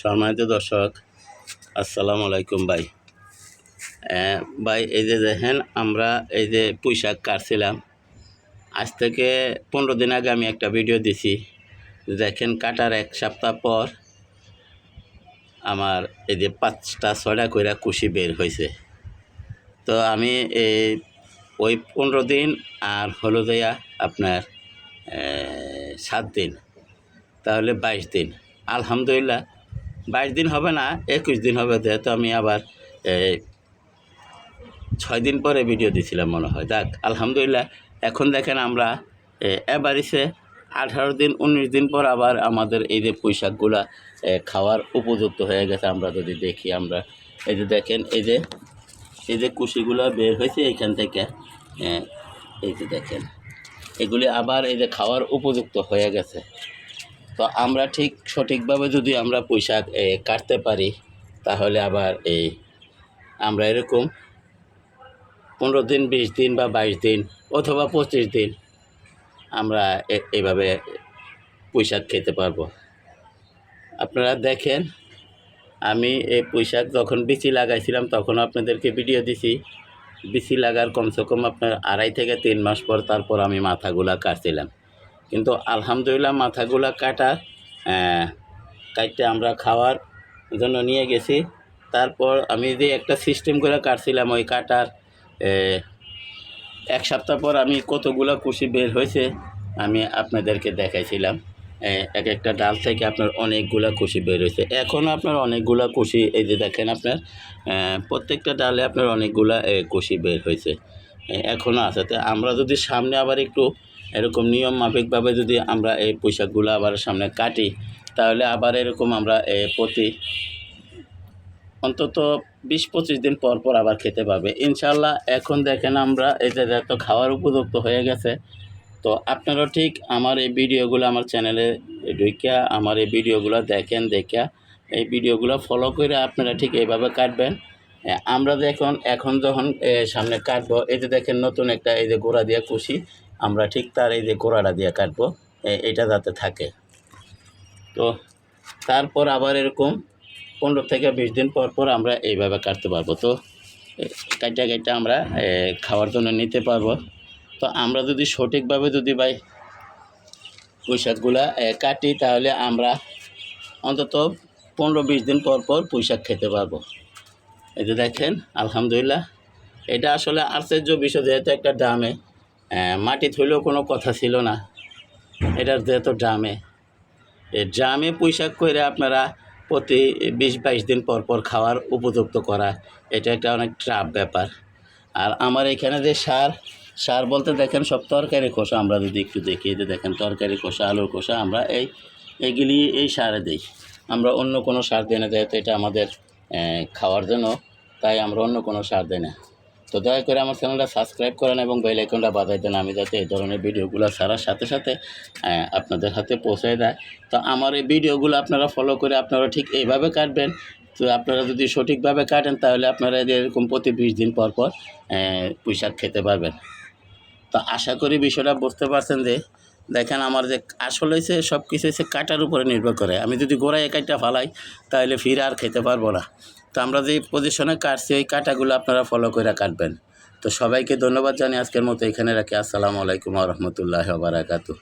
সম্মানিত দর্শক, আসসালামু আলাইকুম ভাই। ভাই, এই যে দেখেন, আমরা এই যে পুঁইশাক কাটছিলাম। আজ থেকে পনেরো দিন আগে আমি একটা ভিডিও দিছি। দেখেন, কাটার এক সপ্তাহ পর আমার এই যে পাঁচটা ছয়টা কইরা কুশি বের হয়েছে তো আমি এই, ওই পনেরো দিন আর হলো দেয়া আপনার সাত দিন, তাহলে বাইশ দিন। আলহামদুলিল্লাহ বাইশ দিন হবে না একুশ দিন হবে যেহেতু আমি আবার ছয় দিন পরে ভিডিও দিছিলাম মনে হয়। যাক আলহামদুলিল্লাহ এখন দেখেন আমরা এ, এবারিসে আঠারো দিন উনিশ দিন পর আবার আমাদের এই যে পোশাকগুলা খাওয়ার উপযুক্ত হয়ে গেছে। আমরা যদি দেখি আমরা এই যে দেখেন এই যে এই যে কুশিগুলো বের হয়েছে এখান থেকে এই যে দেখেন এগুলি আবার এই যে খাওয়ার উপযুক্ত হয়ে গেছে। তো আমরা ঠিক সঠিকভাবে যদি আমরা পোশাক এ, কাটতে পারি তাহলে আবার এই আমরা এরকম পনেরো দিন বিশ দিন বা বাইশ দিন অথবা পঁচিশ দিন আমরা এ- এইভাবে পোশাক খেতে পারব। আপনারা দেখেন আমি এই পোশাক যখন বিচি লাগাইছিলাম তখন আপনাদেরকে ভিডিও দিছি। বিচি লাগার কমসে কম আপনার আড়াই থেকে তিন মাস পর তারপর আমি মাথাগুলা কাটছিলাম। কিন্তু আলহামদুলিল্লাহ মাথাগুলা কাটা কাটতে আমরা খাওয়ার জন্য নিয়ে গেছি। তারপর আমি যে একটা সিস্টেম করে কাটছিলাম ওই কাটার এক সপ্তাহ পর আমি কতগুলো কুশি বের হয়েছে আমি আপনাদেরকে দেখাইছিলাম। এক একটা ডাল থেকে আপনার অনেকগুলা কুশি বের হয়েছে। এখনও আপনার অনেকগুলা কুশি, এই যে দেখেন আপনার প্রত্যেকটা ডালে আপনার অনেকগুলা কুশি বের হয়েছে। এখনও আছে। তো আমরা যদি সামনে আবার একটু এরকম নিয়ম মাফিকভাবে যদি আমরা এই পোশাকগুলো আবার সামনে কাটি, তাহলে আবার এরকম আমরা প্রতি অন্তত বিশ পঁচিশ দিন পর পর আবার খেতে পাবে ইনশাল্লাহ এখন দেখেন আমরা যে এত খাওয়ার উপযুক্ত হয়ে গেছে। তো আপনারাও ঠিক আমার এই ভিডিওগুলো আমার চ্যানেলে ঢুকিয়া আমার এই ভিডিওগুলো দেখেন, দেখিয়া এই ভিডিওগুলো ফলো করে আপনারা ঠিক এইভাবে কাটবেন। আমরা দেখুন এখন যখন সামনে কাটবো, এই যে দেখেন নতুন একটা এই যে গোড়া দিয়ে কুশি আমরা ঠিক তার এই যে গোড়াটা দিয়ে কাটবো এটা যাতে থাকে। তো তারপর আবার এরকম পনেরো থেকে বিশ দিন পর পর আমরা এইভাবে কাটতে পারব। তো কাটা কাটা আমরা খাওয়ার জন্য নিতে পারব। তো আমরা যদি সঠিকভাবে যদি ভাই পুঁইশাকগুলা কাটি, তাহলে আমরা অন্তত পনেরো বিশ দিন পর পর পুঁইশাক খেতে পারব। এই যে দেখেন, আলহামদুলিল্লাহ। এটা আসলে আশ্চর্য বিষয়, যেহেতু একটা ড্রামে মাটি থইলেও কোনো কথা ছিল না। এটার যেহেতু ড্রামে। এই ড্রামে পুঁইশাক করে আপনারা প্রতি বিশ বাইশ দিন পর পর খাওয়ার উপযুক্ত করা, এটা একটা অনেক ট্রাপ ব্যাপার। আর আমার এখানে যে সার সার বলতে দেখেন সব তরকারি খোসা, আমরা যদি একটু দেখি, যে দেখেন তরকারি খোসা, আলুর খোসা, আমরা এই এগুলি এই সারে দিই। আমরা অন্য কোনো সার দিই না, যেহেতু এটা আমাদের খাওয়ার জন্য, তাই আমরা অন্য কোনো সার দিই না। তো দয়া করে আমার চ্যানেলটা সাবস্ক্রাইব করেন এবং বেল আইকনটা বাজাই দেন। আমি যাতে এই ধরনের ভিডিওগুলো ছাড়ার সাথে সাথে আপনাদের হাতে পৌঁছে দেয়। তো আমার এই ভিডিওগুলো আপনারা ফলো করে আপনারা ঠিক এইভাবে কাটবেন। তো আপনারা যদি সঠিকভাবে কাটেন, তাহলে আপনারা এরকম প্রতি বিশ দিন পর পর পুঁইশাক খেতে পারবেন। তো আশা করি বিষয়টা বুঝতে পারছেন যে, দেখেন আমার যে আসলে হচ্ছে সব কিছু হচ্ছে কাটার উপরে নির্ভর করে। আমি যদি গোড়ায় কাটা ফালাই, তাহলে ফিরে আর খেতে পারব না। তো আমরা যে পজিশনে কাটছি, ওই কাটাগুলো আপনারা ফলো করে কাটবেন। তো সবাইকে ধন্যবাদ জানি আজকের মতো এখানে রাখি। আসসালামু আলাইকুম রহমতুল্লাহ বারাকাতু